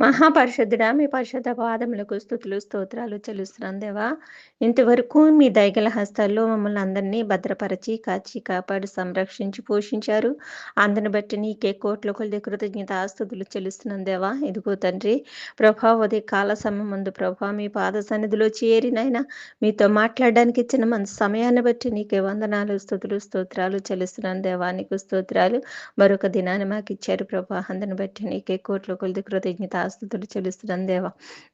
మహాపరిషుద్ధుడా మీ పరిశుద్ధ పాదములకు స్థుతులు స్తోత్రాలు చెల్లుస్తున్నాను దేవా ఇంతవరకు మీ దైగల హస్తాల్లో మమ్మల్ని అందరినీ భద్రపరిచి కాచి కాపాడి సంరక్షించి పోషించారు. అందరిని బట్టి నీకే కోట్ల కొలది కృతజ్ఞత ఆస్తుతులు చెల్లుస్తున్నాను దేవా ఇదిగో తండ్రి ప్రభా ఉదయ కాల సమయం ముందు ప్రభా మీ పాద సన్నిధిలో చేరినైనా మీతో మాట్లాడడానికి ఇచ్చిన మన సమయాన్ని బట్టి నీకే వందనాలు స్థుతులు స్తోత్రాలు చెల్లిస్తున్నాను దేవా నీకు స్తోత్రాలు మరొక దినాన్ని మాకు ఇచ్చారు ప్రభా. అందరిని బట్టి నీకే కోట్ల కొద్ది కృతజ్ఞత ఆస్తుతులు చెల్లిస్తున్నాను దేవా.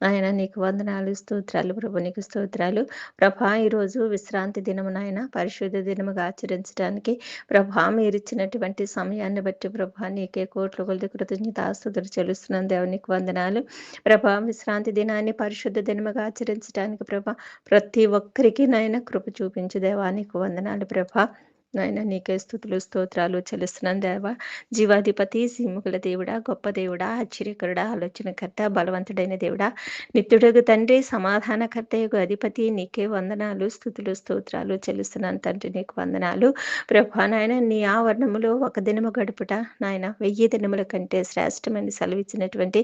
ఆయన నీకు వందనాలు స్తోత్రాలు ప్రభు నీకు స్తోత్రాలు. ప్రభా ఈరోజు విశ్రాంతి దినము నాయన. పరిశుద్ధ దినముగా ఆచరించడానికి ప్రభా మీరు ఇచ్చినటువంటి సమయాన్ని బట్టి ప్రభా నీకే కోట్ల కొద్ది కృతజ్ఞత ఆస్తుతులు చెల్లిస్తున్నాను దేవ. నీకు వందనాలు. ప్రభా విశ్రాంతి దినాన్ని పరిశుద్ధ దినముగా ఆచరించడానికి ప్రభా ప్రతి ఒక్కరికి నాయన కృప చూపించు దేవా. నీకు వందనాలు ప్రభా. నాయన నీకే స్థుతులు స్తోత్రాలు చెల్లిస్తున్నాను దేవా. జీవాధిపతి సిముకుల దేవుడా గొప్ప దేవుడా ఆశ్చర్యకరుడా ఆలోచనకర్త బలవంతుడైన దేవుడా. నిత్యుడగు తండ్రి సమాధానకర్త యొక్క అధిపతి నీకే వందనాలు స్థుతులు స్తోత్రాలు చెల్లిస్తున్నాను తండ్రి నీకు వందనాలు. ప్రభా నాయన నీ ఆవరణములో ఒక దినము గడుపుట నాయన వెయ్యి దినముల కంటే శ్రేష్టమని సెలవిచ్చినటువంటి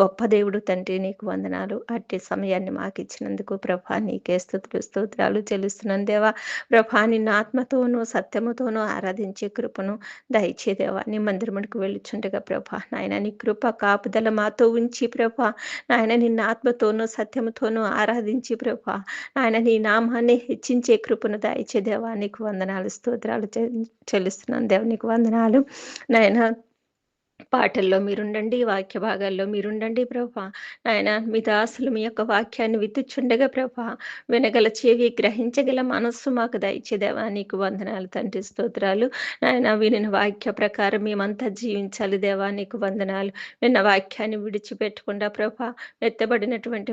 గొప్ప దేవుడు తండ్రి నీకు వందనాలు. అట్టి సమయాన్ని మాకు ఇచ్చినందుకు ప్రభా నీకే స్థుతులు స్తోత్రాలు చెల్లిస్తున్నాను దేవా. ప్రభా నిన్న ఆత్మతోనూ సత్యముతోనూ ఆరాధించే కృపను దయచేదేవా. నీ మందిరముడికి వెళ్ళుచుండగా ప్రభా. నాయన నీ కృప కాపుదల మాతో ఉంచి ప్రభా. నాయన నిన్న ఆత్మతోనూ సత్యముతోనూ ఆరాధించి ప్రభా. నాయన నీ నామాన్ని హెచ్చించే కృపను దయచేదేవా. నీకు వందనాలు స్తోత్రాలు చెల్లిస్తున్నాను దేవ. నీకు వందనాలు. నాయన పాటల్లో మీరుండండి వాక్య భాగాల్లో మీరుండండి ప్రభా. నాయన మీ దాసులు మీ యొక్క వాక్యాన్ని విత్తుచుండగా ప్రభా. వినగల చెవి గ్రహించగల మనస్సు మాకు దయచేదేవా నీకు వందనాలు తండ్రి స్తోత్రాలు. నాయన వినిన వాక్య ప్రకారం మేమంతా జీవించాలి దేవా. నీకు వందనాలు. విన్న వాక్యాన్ని విడిచిపెట్టకుండా ప్రభా ఎత్తబడినటువంటి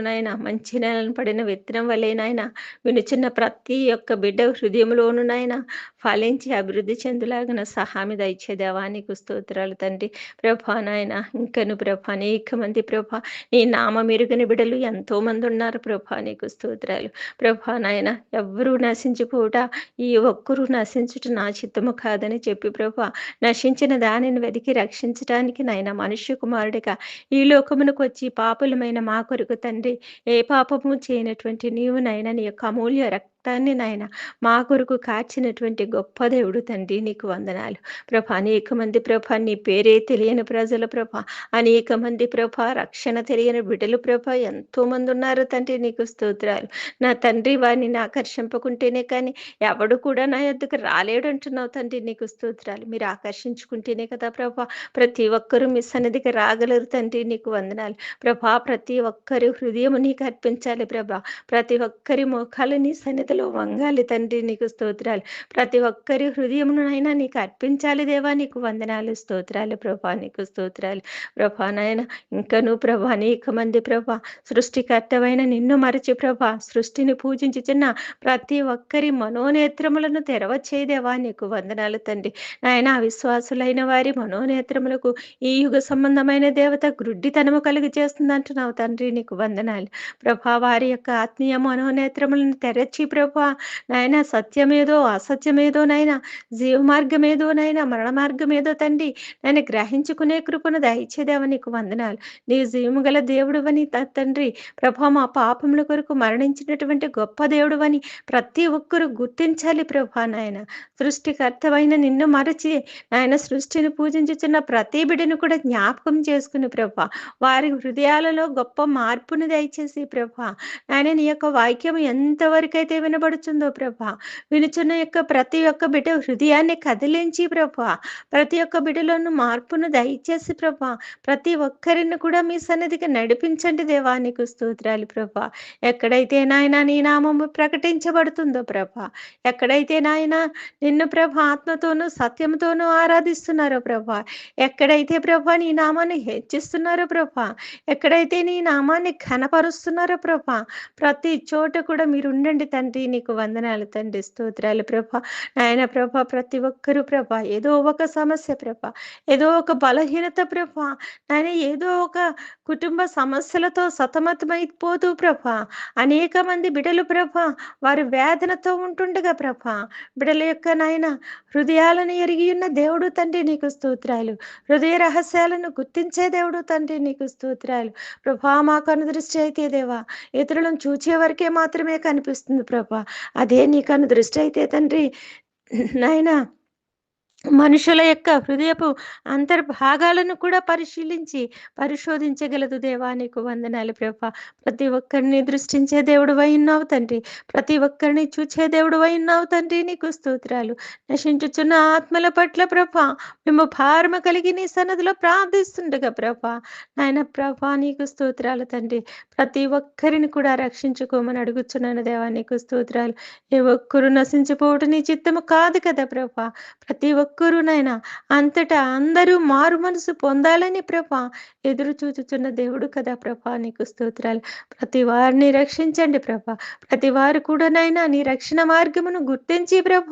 నాయన మంచి నేలను పడిన విత్తనం వలేనైనా వినుచున్న ప్రతి ఒక్క బిడ్డ హృదయంలోనునైనా ఫలించి అభివృద్ధి చెందులాగిన సహామి దయచేదేవా నీకు స్తోత్రాలు తండ్రి. ప్రభా నాయన ఇంకను ప్రభా అనేక మంది ప్రభా నీ నామ మెరుగని బిడలు ఎంతో మంది ఉన్నారు ప్రభా నీకు స్తోత్రాలు. ప్రభా నాయన ఎవరు నశించిపోట ఈ ఒక్కరూ నశించుట నా చిత్తము కాదని చెప్పి ప్రభా నశించిన దానిని వెతికి రక్షించడానికి నాయన మనుష్య కుమారుడిగా ఈ లోకమునకు వచ్చి పాపులమైన మా కొరకు తండ్రి ఏ పాపము చేయనటువంటి నీవు నాయన నీ యొక్క అమూల్య రక్తాన్ని నాయన. మా కొరకు కాచినటువంటి గొప్ప దేవుడు తండ్రి నీకు వందనాలు. ప్రభ అనేక మంది ప్రభ నీ పేరే తెలియని ప్రజల ప్రభ. అనేక మంది ప్రభ రక్షణ తెలియని బిడ్డలు ప్రభ. ఎంతో మంది ఉన్నారు తండ్రి నీకు స్తోత్రాలు. నా తండ్రి వారిని ఆకర్షింపకుంటేనే కానీ ఎవడు కూడా నా యొద్దకు రాలేడు అంటున్నావు తండ్రి నీకు స్తోత్రాలు. మీరు ఆకర్షించుకుంటేనే కదా ప్రభ ప్రతి ఒక్కరూ మీ సన్నిధికి రాగలరు తండ్రి నీకు వందనాలు. ప్రభా ప్రతి ఒక్కరి హృదయం నీకు అర్పించాలి ప్రభా. ప్రతి ఒక్కరి మోకాలు నీ సన్నిధి సన్నిధిలో వంగాలి తండ్రి నీకు స్తోత్రాలు. ప్రతి ఒక్కరి హృదయమునైనా నీకు అర్పించాలి దేవా నీకు వందనాలు స్తోత్రాలు. ప్రభా నీకు స్తోత్రాలు. ప్రభా నాయన ఇంకను ప్రభా అనేక మంది ప్రభా సృష్టికర్తమైన నిన్ను మరచి ప్రభా సృష్టిని పూజించుచున్న ప్రతి ఒక్కరి మనోనేత్రములను తెరవచ్చేదేవా నీకు వందనాలు తండ్రి. నాయన అవిశ్వాసులైన వారి మనోనేత్రములకు ఈ యుగ సంబంధమైన దేవత గ్రుడ్డితనము కలిగి చేస్తుంది అంటున్నావు తండ్రి నీకు వందనాలు. ప్రభా వారి యొక్క ఆత్మీయ మనోనేత్రములను తెరచి ప్రభా నాయన సత్యమేదో అసత్యమేదో నైనా జీవ మార్గమేదోనైనా మరణ మార్గమేదో తండ్రి నేను గ్రహించుకునే కృపను దయచేదేవ నీకు వందనాలు. నీ జీవము గల దేవుడు అని తండ్రి ప్రభా మా పాపముల కొరకు మరణించినటువంటి గొప్ప దేవుడు అని ప్రతి ఒక్కరూ గుర్తించాలి ప్రభా నాయన. సృష్టికర్తమైన నిన్ను మరచి నాయన సృష్టిని పూజించుచున్న ప్రతి బిడ్డను కూడా జ్ఞాపకం చేసుకుని ప్రభా వారి హృదయాలలో గొప్ప మార్పును దయచేసి ప్రభా నాయన నీ యొక్క వాక్యం ఎంతవరకైతే వినబడుతుందో ప్రభా? వినుచున్న యొక్క ప్రతి ఒక్క బిడ్డ హృదయాన్ని కదిలించి ప్రభా ప్రతి ఒక్క బిడ్డలోను మార్పును దయచేసి ప్రభా ప్రతి ఒక్కరిని కూడా మీ సన్నిధికి నడిపించండి దేవా నీకు స్తోత్రాలు ప్రభా. ఎక్కడైతే నాయన నీ నామము ప్రకటించబడుతుందో ప్రభా ఎక్కడైతే నాయన నిన్ను ప్రభ ఆత్మతోనూ సత్యంతోనూ ఆరాధిస్తున్నారో ప్రభా ఎక్కడైతే ప్రభా నీ నామాన్ని హెచ్చిస్తున్నారో ప్రభా ఎక్కడైతే నీ నామాన్ని ఘనపరుస్తున్నారో ప్రభా ప్రతి చోట కూడా మీరు ఉండండి తండ్రి. తండ్రి నీకు వందనాలు తండ్రి స్తోత్రాలు ప్రభ. నాయన ప్రభ ప్రతి ఒక్కరూ ప్రభ ఏదో ఒక సమస్య ప్రభ ఏదో ఒక బలహీనత ప్రభ నాయన ఏదో ఒక కుటుంబ సమస్యలతో సతమతమైపోతూ ప్రభ అనేక మంది బిడలు ప్రభ వారి వేదనతో ఉంటుండగా ప్రభ బిడల యొక్క నాయన హృదయాలను ఎరిగి ఉన్న దేవుడు తండ్రి నీకు స్తోత్రాలు. హృదయ రహస్యాలను గుర్తించే దేవుడు తండ్రి నీకు స్తోత్రాలు. ప్రభా మాకు అనుదృష్టి అయితే దేవా ఇతరులను చూచే వరకే మాత్రమే కనిపిస్తుంది ప్రభా. అదే నీకు దృష్టి అయితే తండ్రి నాయనా మనుషుల యొక్క హృదయపు అంతర్భాగాలను కూడా పరిశీలించి పరిశోధించగలదు. దేవా నీకు వందనాలు ప్రభ. ప్రతి ఒక్కరిని దృష్టించే దేవుడు ఉన్నావు తండ్రి. ప్రతి ఒక్కరిని చూచే దేవుడు ఉన్నావు తండ్రి. నీకు స్తోత్రాలు. నశించుచున్న ఆత్మల పట్ల ప్రభ మేము భారమ కలిగి నీ సన్నదిలో ప్రార్థిస్తుండగా ప్రభ. నాయన ప్రభ నీకు స్తోత్రాలు తండ్రి. ప్రతి ఒక్కరిని కూడా రక్షించుకోమని అడుగుచున్నాను దేవా నీకు స్తోత్రాలు. ఏ ఒక్కరు నశించిపోవటం నీ చిత్తము కాదు కదా ప్రభ. ప్రతి ఒక్క ఒక్కరునైనా అంతటా అందరూ మారు మనసు పొందాలని ప్రభ ఎదురు చూచుచున్న దేవుడు కదా ప్రభ. నీకు స్తోత్రాలు. ప్రతి వారిని రక్షించండి ప్రభ. ప్రతి వారు కూడానైనా నీ రక్షణ మార్గమును గుర్తించి ప్రభ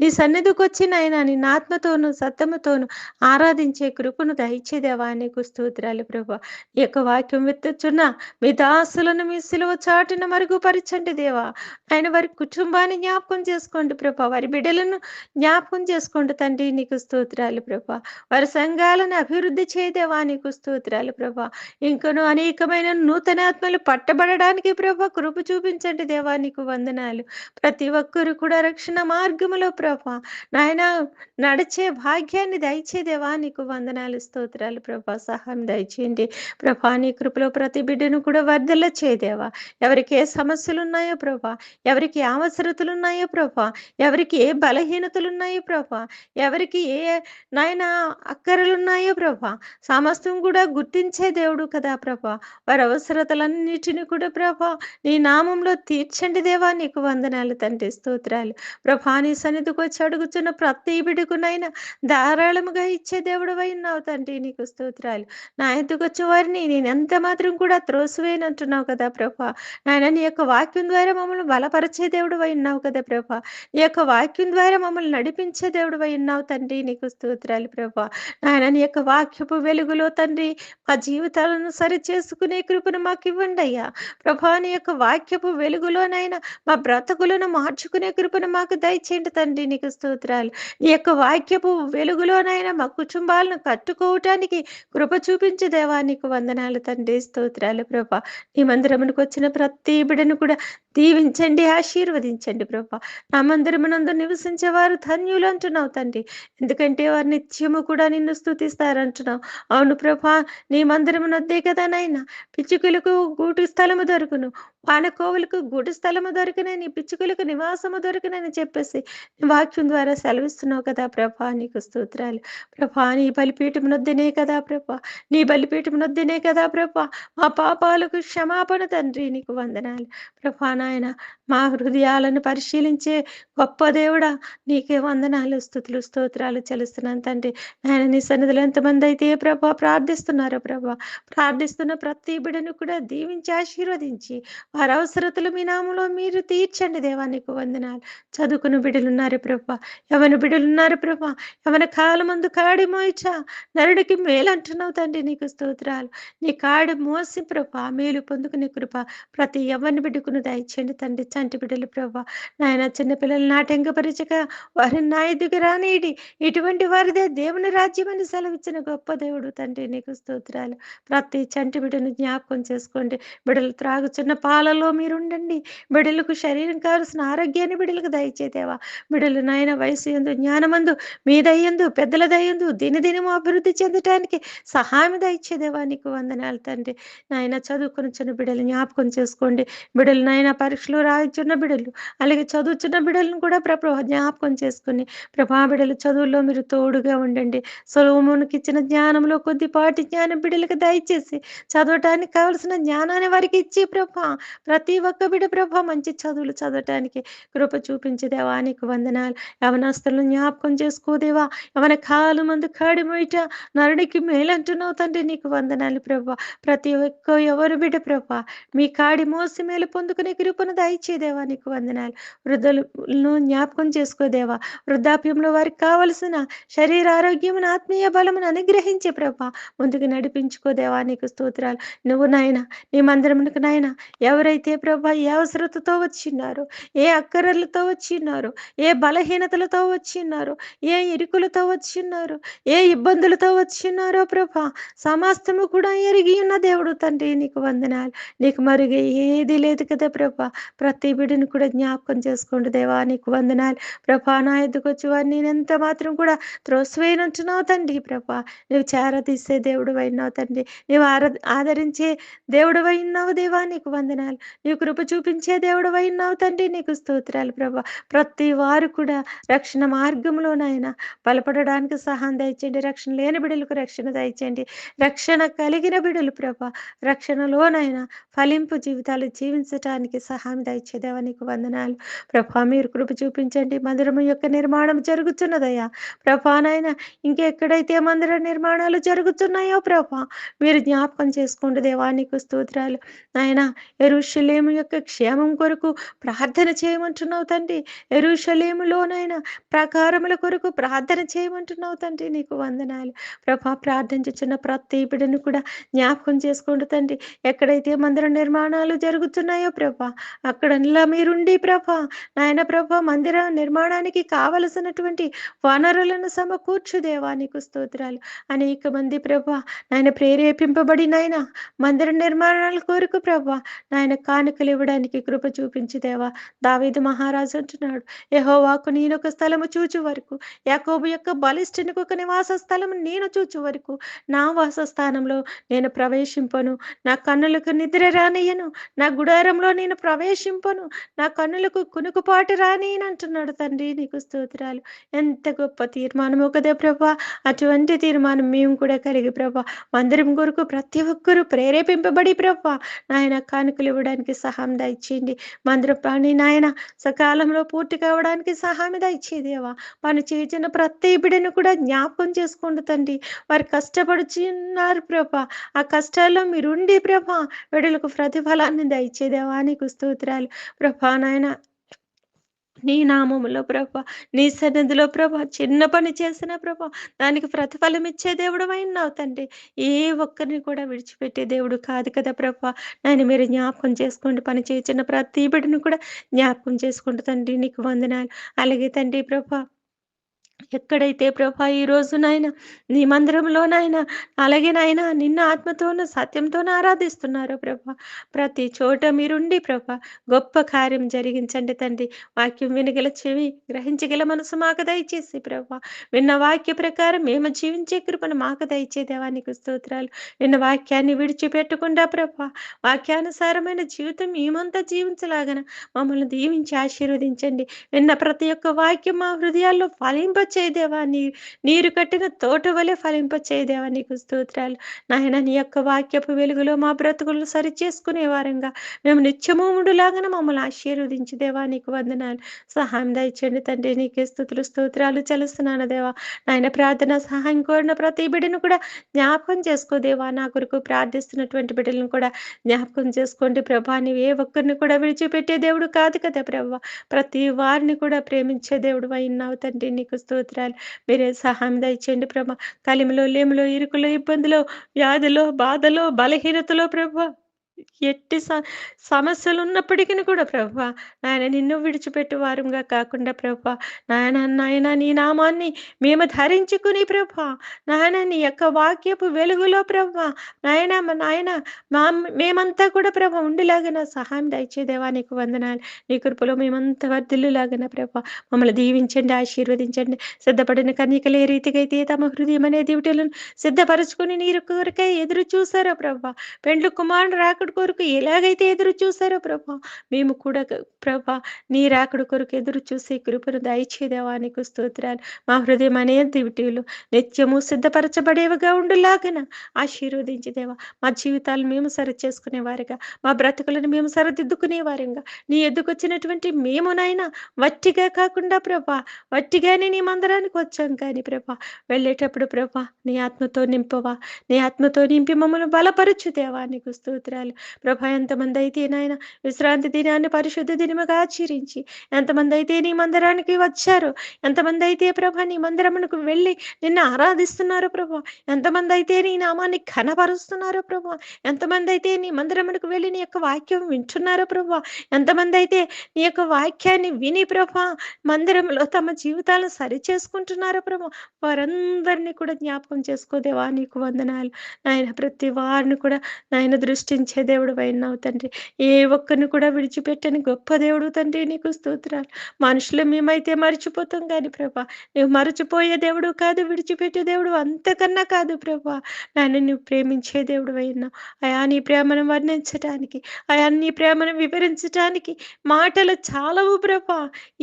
నీ సన్నిధికి వచ్చినైనా నీ ఆత్మతోను సత్తముతోను ఆరాధించే కృపను దయచేదేవా. నీకు స్తోత్రాలు ప్రభ. ఈ యొక్క వాక్యం విత్తుచున్న మీ దాసులను మీ సిలువ చాటున మరుగుపరచండి దేవా. ఆయన వారి కుటుంబాన్ని జ్ఞాపకం చేసుకోండి ప్రభ. వారి బిడ్డలను జ్ఞాపకం చేసుకోండి తండ్రి. నీకు స్తోత్రాలు ప్రభా? వారి సంఘాలను అభివృద్ధి చేయదేవా నీకు స్తోత్రాలు ప్రభా? ఇంకను అనేకమైన నూతనాత్మలు పట్టబడడానికి ప్రభా కృప చూపించండి దేవా నీకు వందనాలు. ప్రతి ఒక్కరు కూడా రక్షణ మార్గములో ప్రభా. నాయన నడిచే భాగ్యాన్ని దయచేదేవా నీకు వందనాలు స్తోత్రాలు ప్రభా. సహాయం దయచేయండి. ప్రభా నీ కృపలో ప్రతి బిడ్డను కూడా వర్ధల చేయదేవా ఎవరికి ఏ సమస్యలు ఉన్నాయో ప్రభా ఎవరికి అవసరతలు ఉన్నాయో ప్రభా ఎవరికి ఏ బలహీనతలు ఉన్నాయో ప్రభా ఎవరికి ఏ నాయన అక్కరలున్నాయో ప్రభా. సమస్తం కూడా గుర్తించే దేవుడు కదా ప్రభా. వారి అవసరతలన్నిటిని కూడా ప్రభా నీ నామంలో తీర్చండి దేవా. నీకు వందనాలు తండ్రి స్తోత్రాలు. ప్రభా నీ సన్నిధికి వచ్చి అడుగుతున్న ప్రతి బిడుకునైనా ధారాళముగా ఇచ్చే దేవుడు అయినావు తండ్రి. నీకు స్తోత్రాలు. నా ఎందుకు వచ్చే వారిని నేను ఎంత మాత్రం కూడా త్రోసివేయనంటున్నావు కదా ప్రభా. నాయన నీ యొక్క వాక్యం ద్వారా మమ్మల్ని బలపరిచే దేవుడు అయినావు కదా ప్రభా. నీ యొక్క వాక్యం ద్వారా మమ్మల్ని నడిపించే దేవుడు ఉన్నావు తండ్రి నీకు స్తోత్రాలు ప్రభా. నాయన నీ యొక్క వాక్యపు వెలుగులో తండ్రి మా జీవితాలను సరి చేసుకునే కృపను మాకు ఇవ్వండి అయ్యా. ప్రభా నీ యొక్క వాక్యపు వెలుగులోనైనా మా బ్రతుకులను మార్చుకునే కృపను మాకు దయచేయండి తండ్రి నీకు స్తోత్రాలు. నీ యొక్క వాక్యపు వెలుగులోనైనా మా కుటుంబాలను కట్టుకోవటానికి కృప చూపించు దేవా నీకు వందనాలు తండ్రి స్తోత్రాలు ప్రభా. నీ మందిరమునికి వచ్చిన ప్రతి బిడను కూడా దీవించండి ఆశీర్వదించండి ప్రభా. నా మందిరమునందు నివసించేవారు ధన్యులు అంటున్నావు తండ్రి. ఎందుకంటే వారు నిత్యము కూడా నిన్ను స్థుతిస్తారంటున్నావు అవును ప్రభా నీ మందిరమునొద్దే కదా నాయన. పిచ్చుకులకు గూటి స్థలము దొరుకును. పానకోవులకు గుడి స్థలము దొరికినని పిచ్చుకులకు నివాసము దొరికినని చెప్పేసి వాక్యం ద్వారా సెలవిస్తున్నావు కదా ప్రభా నీకు స్తోత్రాలు. ప్రభా నీ బలిపీఠం నొద్దినే కదా ప్రభా నీ బలిపీఠం నొద్దినే కదా ప్రభా. మా పాపాలకు క్షమాపణ తండ్రి నీకు వందనాలు. ప్రభా నాయన మా హృదయాలను పరిశీలించే గొప్ప దేవుడా నీకే వందనాలు స్థుతులు స్తోత్రాలు చెలుస్తున్నాను తండ్రి. నాయన నీ సన్నిధిలో ఎంతమంది అయితే ప్రభా ప్రార్థిస్తున్నారో ప్రభా ప్రార్థిస్తున్న ప్రతి బిడను కూడా దీవించి ఆశీర్వదించి వారి అవసరతలు మీ నామంలో మీరు తీర్చండి దేవా నీకు వందనాలు. చదువుకున్న బిడ్డలున్నారు ప్రభా ఎవరి బిడ్డలున్నారు ప్రభా ఎవరి కాలం కాడి మోయిచా నరుడికి మేలంటున్నావు తండ్రి నీకు స్తోత్రాలు. నీ కాడి మోసి ప్రభా మేలు పొందుకునే కృప ప్రతి ఎవరిని బిడ్డకును దయచేయండి తండ్రి. చంటి బిడ్డలు ప్రభా నాయన చిన్నపిల్లలు నాటంకపరిచక వారిని నా ఎదుగు రానియడి ఇటువంటి వారిదే దేవుని రాజ్యం అని సెలవిచ్చిన గొప్ప దేవుడు తండ్రి. నీకు స్తోత్రాలు. ప్రతి చంటి బిడ్డను జ్ఞాపకం చేసుకోండి. బిడ్డలు త్రాగుచున్న పాలలో మీరుండండి. బిడ్డలకు శరీరం కావలసిన ఆరోగ్యాన్ని బిడ్డలకు దయచేదేవా బిడ్డలు నాయన వయసు ఎందు జ్ఞానమందు మీ దయ్యందు పెద్దల దయ్యందు దినదినము అభివృద్ధి చెందటానికి సహాయం దయచేదేవా నీకు వందనాలు తండ్రి. నాయన చదువుకుని చిన్న బిడ్డలు జ్ఞాపకం చేసుకోండి. బిడ్డలు నాయన పరీక్షలు రాయిచున్న బిడ్డలు అలాగే చదువుచున్న బిడ్డలను కూడా ప్రభు జ్ఞాపకం చేసుకుని ప్రభా బిడ్డలు బిడ్డలు చదువుల్లో మీరు తోడుగా ఉండండి. సొలోమునికి ఇచ్చిన జ్ఞానంలో కొద్దిపాటి జ్ఞానం బిడ్డలకు దయచేసి చదవటానికి కావలసిన జ్ఞానాన్ని వారికి ఇచ్చి ప్రభ. ప్రతి ఒక్క బిడ్డ ప్రభ మంచి చదువులు చదవటానికి కృప చూపించేదేవా నీకు వందనాలు. యవనాస్తులను జ్ఞాపకం చేసుకోదేవా యవన కాలు మందు కాడిమోయిట నరుడికి మేలంటున్నావు తండ్రి నీకు వందనాలు ప్రభా. ప్రతి ఒక్క ఎవరు బిడ్డ ప్రభా మీ కాడి మోసి మేలు పొందుకునే కృపను దయచేదేవా నీకు వందనాలు. వృద్ధులను జ్ఞాపకం చేసుకోదేవా వృద్ధాప్యంలో వారికి కావలసిన శరీర ఆరోగ్యమును ఆత్మీయ బలమును అనుగ్రహించే ప్రభా. ముందుకు నడిపించుకోదేవా నీకు స్తోత్రాలు. నువ్వు నాయన నీ మందిరమునకు నాయన ఎవరైతే ప్రభా ఏ అవసరతతో వచ్చిన్నారో ఏ అక్కరలతో వచ్చిన్నారో ఏ బలహీనతలతో వచ్చిన్నారో ఏ ఇరుకులతో వచ్చిన్నారు ఏ ఇబ్బందులతో వచ్చిన్నారో ప్రభా సమస్తము కూడా ఎరిగి ఉన్న దేవుడు తండ్రి నీకు వందనాలు. నీకు మరుగే ఏది లేదు కదా ప్రభా. ప్రతి బిడ్డను కూడా జ్ఞాపకం చేసుకోండి దేవా నీకు వందనాలు. ప్రభా నా ఎద్దుకొచ్చి వారిని నేను ఎంత మాత్రం కూడా త్రోసివేయనుంచున్నావు తండ్రి ప్రభా. నువ్వు చేరదీసే దేవుడు అయినావు తండ్రి. నువ్వు ఆర ఆదరించే దేవుడు అయినావు దేవా నీకు వందనాలు. నీవు కృప చూపించే దేవుడు అయినావు తండ్రి నీకు స్తోత్రాలు ప్రభా. ప్రతి వారు కూడా రక్షణ మార్గంలోనైనా బలపడడానికి సహాయం దయచేయండి. రక్షణ లేని బిడులకు రక్షణ దయచేయండి. రక్షణ కలిగిన బిడులు ప్రభా. రక్షణలోనైనా ఫలింపు జీవితాలు జీవించటానికి సహాయం దయచేదేవా నీకు వందనాలు. ప్రభా మీరు కృప చూపించండి. మందిరం యొక్క నిర్మాణం జరుగుతున్నదయ్యా ప్రభా నాయన ఇంకెక్కడైతే మందిర నిర్మాణాలు జరుగుతున్నాయో ప్రభా మీరు జ్ఞాపకం చేసుకోండి దేవా నీకు స్తోత్రాలు. నాయన ఎరుషలేము యొక్క క్షేమం కొరకు ప్రార్థన చేయమంటున్నావు తండ్రి. ఎరుషలేములోనైనా ప్రకారముల కొరకు ప్రార్థన చేయమంటున్నావు తండ్రి నీకు వందనాలు. ప్రభా ప్రార్థించుచున్న ప్రతి బిడ్డను కూడా జ్ఞాపకం చేసుకోండి తండ్రి. ఎక్కడైతే మందిర నిర్మాణాలు జరుగుతున్నాయో ప్రభా అక్కడ మీరుండి ప్రభా నాయన ప్రభా మందిర నిర్మాణానికి కావలసినటువంటి వనరులను సమకూర్చు దేవా నీకు స్తోత్రాలు. అనేక మంది ప్రభా నాయన ప్రేరేపింపబడి నాయన మందిర నిర్మాణాల కోరిక ప్రభా నాయన కానుకలు ఇవ్వడానికి కృప చూపించి దేవా. దావీదు మహారాజు అంటున్నాడు ఎహోవాకు నేను ఒక స్థలము చూచు వరకు యాకోబు యొక్క బలిష్ఠునికి ఒక నివాస స్థలము నేను చూచు వరకు నా వాసస్థానంలో నేను ప్రవేశింపను నా కన్నులకు నిద్ర రానియను నా గుడారంలో నేను ప్రవేశింపను నా కన్నులకు కునుకుపాటు రాని అంటున్నాడు తండ్రి నీకు స్తోత్రాలు. ఎంత ఎంత గొప్ప తీర్మానం కదా ప్రభా. అటువంటి తీర్మానం మేము కూడా కలిగి ప్రభా. మందిరం కొరకు ప్రతి ఒక్కరూ ప్రేరేపింపబడి ప్రభా. నాయన కానుకలు ఇవ్వడానికి సహాయం దయచేయండి. మందిర పని నాయన సకాలంలో పూర్తి కావడానికి సహాయం దయచేదేవా పని చేసిన ప్రతి బిడ్డను కూడా జ్ఞాపకం చేసుకోండి తండ్రి. వారు కష్టపడుచున్నారు ప్రభా. ఆ కష్టాల్లో మీరుండి ప్రభా. బిడ్డలకు ప్రతిఫలాన్ని దయచేదేవా నీకు స్తోత్రాలు. ప్రభా నాయన నీ నామములో ప్రభా నీ సన్నిధిలో ప్రభ చిన్న పని చేసిన ప్రభ దానికి ప్రతిఫలం ఇచ్చే దేవుడు అయినావు తండ్రి. ఏ ఒక్కరిని కూడా విడిచిపెట్టే దేవుడు కాదు కదా ప్రభా. నేను మీరు జ్ఞాపకం చేసుకోండి. పని చేసిన ప్రతి బిడ్డను కూడా జ్ఞాపకం చేసుకుంటూ తండ్రి నీకు వందనాలు. అలాగే తండ్రి ప్రభా ఎక్కడైతే ప్రభా ఈ రోజు నాయన నీ మందిరంలోనైనా అలాగే నాయన నిన్న ఆత్మతోనూ సత్యంతోనూ ఆరాధిస్తున్నారో ప్రభా. ప్రతి చోట మీరుండి ప్రభా గొప్ప కార్యం జరిగించండి తండ్రి. వాక్యం వినగల చెవి గ్రహించగల మనసు మాకు దయచేసి ప్రభా. విన్న వాక్య ప్రకారం మేము జీవించే కృపను మాకు దయచే దేవానికి స్తోత్రాలు. నిన్న వాక్యాన్ని విడిచిపెట్టకుండా ప్రభా వాక్యానుసారమైన జీవితం మేమంతా జీవించలాగన మమ్మల్ని దీవించి ఆశీర్వదించండి. విన్న ప్రతి ఒక్క వాక్యం మా హృదయాల్లో ఫలింప చేయదేవా నీ నీరు కట్టిన తోట వలె ఫలింప చేయదేవా నీకు స్తోత్రాలు. నాయన నీ యొక్క వాక్యపు వెలుగులో మా బ్రతుకులు సరి చేసుకునే వారంగా మేము నిత్యమూముడులాగానే మమ్మల్ని ఆశీర్వదించి దేవా నీకు వందనాలు. సహాయం దయచండి తండ్రి నీకే స్థుతులు స్తోత్రాలు చెల్లిస్తున్నాను దేవా. నాయన ప్రార్థన సహాయం కోరిన ప్రతి బిడ్డను కూడా జ్ఞాపకం చేసుకో దేవా. నా కొరకు ప్రార్థిస్తున్నటువంటి బిడ్డలను కూడా జ్ఞాపకం చేసుకోండి ప్రభా. నీవు ఏ ఒక్కరిని కూడా విడిచిపెట్టే దేవుడు కాదు కదా ప్రభా. ప్రతి వారిని కూడా ప్రేమించే దేవుడు అయినావు తండ్రి నీకు స్తోత్రాలు. మీరే సహాయం దయచేయండి ప్రభా. కలిమిలో లేమిలో ఇరుకులో ఇబ్బందిలో వ్యాధిలో బాధలో బలహీనతలో ప్రభా. ఎట్టి సమస్యలు ఉన్నప్పటికీ కూడా ప్రభా నాయన నిన్ను విడిచిపెట్టు వారంగా కాకుండా ప్రభా నాయన నాయన నీ నామాన్ని మేము ధరించుకుని ప్రభా నాయన నీ యొక్క వాక్యపు వెలుగులో ప్రభా నాయన నాయన మా మేమంతా కూడా ప్రభా ఉండిలాగిన సహాయం దయచేదేవా నీకు వందనాలు నీ కృపలో మేమంతా వర్ధిల్లులాగా ప్రభా మమ్మల్ని దీవించండి ఆశీర్వదించండి సిద్ధపడిన కన్యకలు ఏ రీతిగా అయితే తమ హృదయం అనే దివిటలను సిద్ధపరచుకుని నీరు కొరకై ఎదురు చూసారో ప్రభా పెండ్లు కుమారుడు రాకడ రాకడ కొరకు ఎలాగైతే ఎదురు చూసారో ప్రభా మేము కూడా ప్రభా నీ రాకడ కొరకు ఎదురు చూసి కృపను దయచేదేవా నీకు స్తోత్రాలు. మా హృదయం అనే దివిటీలు నిత్యము సిద్ధపరచబడేవిగా ఉండులాగన ఆశీర్వదించి దేవా మా జీవితాలను మేము సరి చేసుకునే వారిగా మా బ్రతుకులను మేము సరిదిద్దుకునే వారిగా నీ ఎద్దుకొచ్చినటువంటి మేము నాయన వట్టిగా కాకుండా ప్రభా వట్టిగానే నీ మందరానికి వచ్చాం కానీ ప్రభా వెళ్ళేటప్పుడు ప్రభా నీ ఆత్మతో నింపవా నీ ఆత్మతో నింపి మమ్మల్ని బలపరచు దేవా నీకు స్తోత్రాలు. ప్రభా ఎంతమంది అయితే నాయన విశ్రాంతి దినాన్ని పరిశుద్ధ దినముగా ఆచరించి ఎంతమంది అయితే నీ మందిరానికి వచ్చారు ఎంతమంది అయితే ప్రభా నీ మందిరమునకు వెళ్ళి నిన్ను ఆరాధిస్తున్నారు ప్రభా ఎంతమంది అయితే నీ నామాన్ని ఘనపరుస్తున్నారో ప్రభా ఎంతమంది అయితే నీ మందిరమునకు వెళ్ళి నీ యొక్క వాక్యం వింటున్నారో ప్రభా ఎంతమంది అయితే నీ యొక్క వాక్యాన్ని విని ప్రభా మందిరంలో తమ జీవితాలను సరి చేసుకుంటున్నారో ప్రభా వారందరినీ కూడా జ్ఞాపకం చేసుకోదేవా నీకు వందనాలు. నాయన ప్రతి వారిని కూడా నాయన దృష్టించే దేవుడు అయినావు తండ్రి. ఏ ఒక్కరిని కూడా విడిచిపెట్టని గొప్ప దేవుడు తండ్రి నీకు స్తోత్రాలు. మనుషులు మేమైతే మర్చిపోతాం కానీ ప్రభా నువ్వు మరచిపోయే దేవుడు కాదు విడిచిపెట్టే దేవుడు అంతకన్నా కాదు ప్రభా. నాయన నువ్వు ప్రేమించే దేవుడు అయినావు అయా నీ ప్రేమను వర్ణించటానికి అయా నీ ప్రేమను వివరించటానికి మాటలు చాలవు ప్రభా.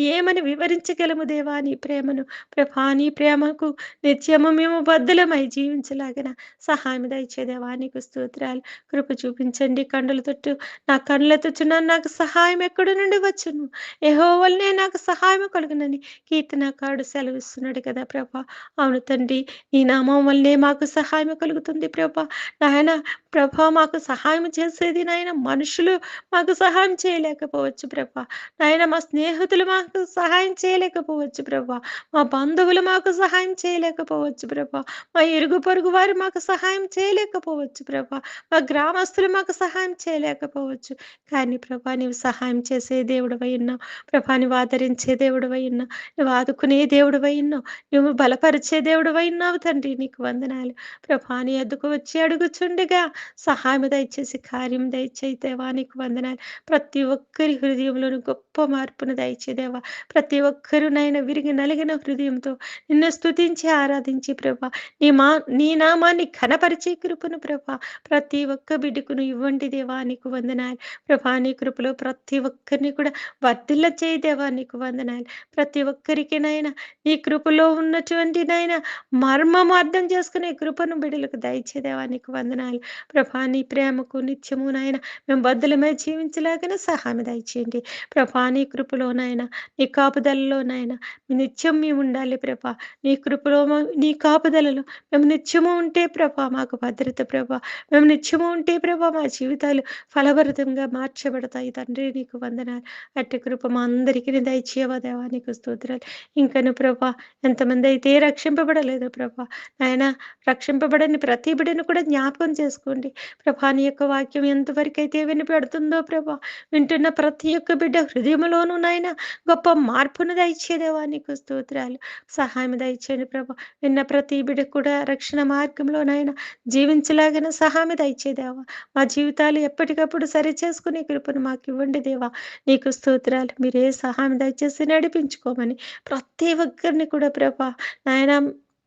ఏమని వివరించగలము దేవా నీ ప్రేమను? ప్రభా నీ ప్రేమకు నిత్యము మేము బద్దలమై జీవించలాగిన సహాయం దయచేదేవా నీకు స్తోత్రాలు. కృప చూపించండి. కండుల తొట్టు నా కళ్ళ నాకు సహాయం ఎక్కడి నుండి వచ్చును? ఏహో వల్లనే నాకు సహాయం కలుగునని కీర్తనకారుడు సెలవిస్తున్నాడు కదా ప్రభా. అవును తండ్రి నీ నామం వల్లనే మాకు సహాయం కలుగుతుంది ప్రభా. నాయన ప్రభా మాకు సహాయం చేసేది నాయన మనుషులు మాకు సహాయం చేయలేకపోవచ్చు ప్రభా. నాయన మా స్నేహితులు మాకు సహాయం చేయలేకపోవచ్చు ప్రభా. మా బంధువులు మాకు సహాయం చేయలేకపోవచ్చు ప్రభా. మా ఇరుగు పొరుగు వారు మాకు సహాయం చేయలేకపోవచ్చు ప్రభా. మా గ్రామస్తులు మాకు సహాయం చేయలేకపోవచ్చు. కానీ ప్రభా నీవు సహాయం చేసే దేవుడవై ఉన్నావు. ప్రభా నువ్వు ఆదరించే దేవుడు ఉన్నావు. నువ్వు ఆదుకునే దేవుడు ఉన్నావు. నువ్వు బలపరిచే దేవుడవైనావు ఉన్నావు తండ్రి నీకు వందనాలు. ప్రభా నీ ఎద్దుకు వచ్చి అడుగుచుండగా. సహాయం దయచేసి కార్యం దయచేయి దేవా నీకు వందనాలు. ప్రతి ఒక్కరి హృదయంలోని గొప్ప మార్పును దయచేదేవా ప్రతి ఒక్కరు నాయన విరిగి నలిగిన హృదయంతో నిన్ను స్తుతించి ఆరాధించి ప్రభా. నీ మా నీ నామాన్ని కనపరిచే కృపను ప్రభా. ప్రతి ఒక్క బిడ్డకును ఇవ్వండి దేవా నీకు వందనాలు. ప్రభా నీ కృపలో ప్రతి ఒక్కరిని కూడా వర్ధిల్ల చేయి దేవా నీకు వందనాలు. ప్రతి ఒక్కరికి నీ కృపలో ఉన్నటువంటి నాయన మర్మము అర్థం చేసుకునే కృపను బిడ్డలకు దయచేదేవా నీకు వందనాలు. ప్రభా నీ ప్రేమకు నిత్యము నాయన మేము బద్దలమై జీవించలాగానే సహాయం దయచేయండి. ప్రభా నీ కృపలోనైనా నీ కాపుదలలో నిత్యం మేము ఉండాలి ప్రభా. నీ కృపలో మా- నీ కాపుదలలో మేము నిత్యము ఉంటే ప్రభా మాకు భద్రత ప్రభా. మేము నిత్యము ఉంటే ప్రభా మా జీవితాలు ఫలభరితంగా మార్చబడతాయి. తండ్రి నీకు వందనాలు. అట్టి కృప మా అందరికీ నీ దయచేవా దేవా? నీకు స్తోత్రాలు. ఇంకను ప్రభా ఎంతమంది అయితే రక్షింపబడలేదు ప్రభా. నాయన రక్షింపబడని ప్రతి బిడ్డను కూడా జ్ఞాపకం చేసుకోండి. ప్రభా నీ యొక్క వాక్యం ఎంతవరకు అయితే వినిపెడుతుందో ప్రభా వింటున్న ప్రతి ఒక్క బిడ్డ హృదయంలోనూ నాయన గొప్ప మార్పును దయచేదేవా నీకు స్తోత్రాలు. సహాయం దయచేయండి ప్రభా. విన్న ప్రతి బిడ్డ కూడా రక్షణ మార్గంలోనైనా జీవించలాగిన సహాయం దయచేదేవా మా జీవితాలు ఎప్పటికప్పుడు సరి చేసుకునే కృపను మాకు ఇవ్వండి దేవా. నీకు స్తోత్రాలు. మీరే సహాయం దయచేసి నడిపించుకోమని ప్రతి ఒక్కరిని కూడా ప్రభా నాయన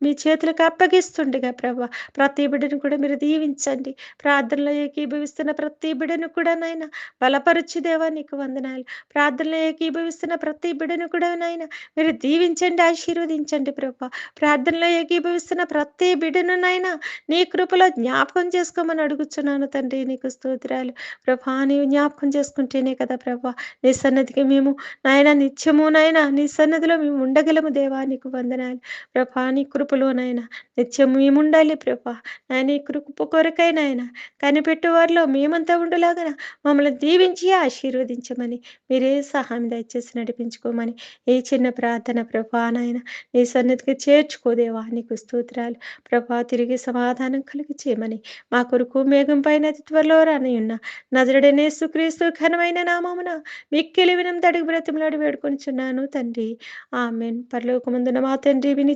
మీ చేతులకు అప్పగిస్తుండగా ప్రభా. ప్రతి బిడ్డను కూడా మీరు దీవించండి. ప్రార్థనలో ఏకీభవిస్తున్న ప్రతి బిడ్డను కూడా నాయన బలపరచు దేవా నీకు వందనాలు. ప్రార్థనలో ఏకీభవిస్తున్న ప్రతి బిడ్డను కూడా నాయన మీరు దీవించండి ఆశీర్వదించండి ప్రభా. ప్రార్థనలో ఏకీభవిస్తున్న ప్రతి బిడ్డను నాయన నీ కృపలో జ్ఞాపకం చేసుకోమని అడుగుతున్నాను తండ్రి నీకు స్తోత్రాలు. ప్రభా నీవు జ్ఞాపకం చేసుకుంటేనే కదా ప్రభా. నీ సన్నదికి మేము నాయన నిత్యము నాయన నీ సన్నదిలో మేము ఉండగలము దేవా నీకు వందనాలు. ప్రభా నీ కృప కృపలోనైనా నిత్యం మేముండాలి ప్రభా. నాయన నీ కృప కొరకైనాయన. కనిపెట్టు వారిలో మేమంతా ఉండలాగన. మమ్మల్ని దీవించి ఆశీర్వదించమని. మీరే సహాయం దయచేసి నడిపించుకోమని. ఏ చిన్న ప్రార్థన ప్రభా నాయన. నీ సన్నిధికి చేర్చుకోదేవా నీకు స్తోత్రాలు. ప్రభా తిరిగి సమాధానం కలిగి చేయమని. మా కొరకు మేఘం పైన అతి త్వరలో రాని నజరడనే సుక్రీస్తు ఘనమైన నామమున మిక్కిలి వినం తడిగి బ్రతిమలాడి వేడుకొనిచున్నాను తండ్రి. ఆమెన్. పరలోకమందున మా తండ్రి విని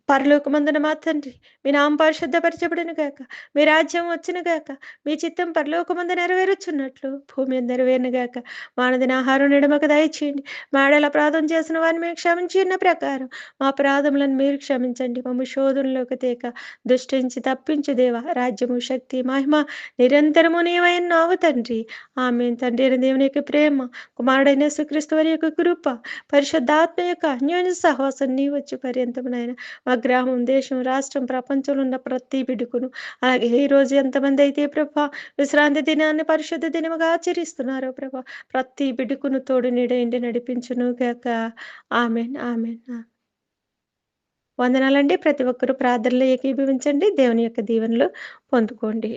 పరలోకమందున మా తండ్రి మీ నామం పరిశుద్ధపరచబడిన గాక మీ రాజ్యం వచ్చిన గాక మీ చిత్తం పరలోకమందు నెరవేరుచున్నట్లు భూమి మీద నెరవేరును గాక మానదిన ఆహారం నిడమకు దయచేయండి. మాడల అపరాధం చేసిన వారిని మేము క్షమించిన ప్రకారం మా అపరాధములను మీరు క్షమించండి. మమ్మ శోధనలోకి తేక దుష్టించి తప్పించు దేవ రాజ్యము శక్తి మహిమ నిరంతరము నీవైనావు తండ్రి. ఆమె తండ్రి అయిన దేవుని యొక్క ప్రేమ కుమారుడైన సుక్రీస్తు వారి యొక్క కృప పరిశుద్ధాత్మ యొక్క అన్యోన్య సహవాసం నీ వచ్చి పర్యంతమునైనా మా గ్రామం దేశం రాష్ట్రం ప్రపంచంలో ఉన్న ప్రతి బిడ్డకును అలాగే ఈ రోజు ఎంతమంది అయితే ప్రభా విశ్రాంతి దినాన్ని పరిశుద్ధ దినముగా ఆచరిస్తున్నారో ప్రభా ప్రతి బిడ్డకును తోడు నీడైండి నడిపించును గాక. Amen amen. వందనాలండి. ప్రతి ఒక్కరూ ప్రార్థనలో ఏకీభవించండి. దేవుని యొక్క దీవెనలు పొందుకోండి.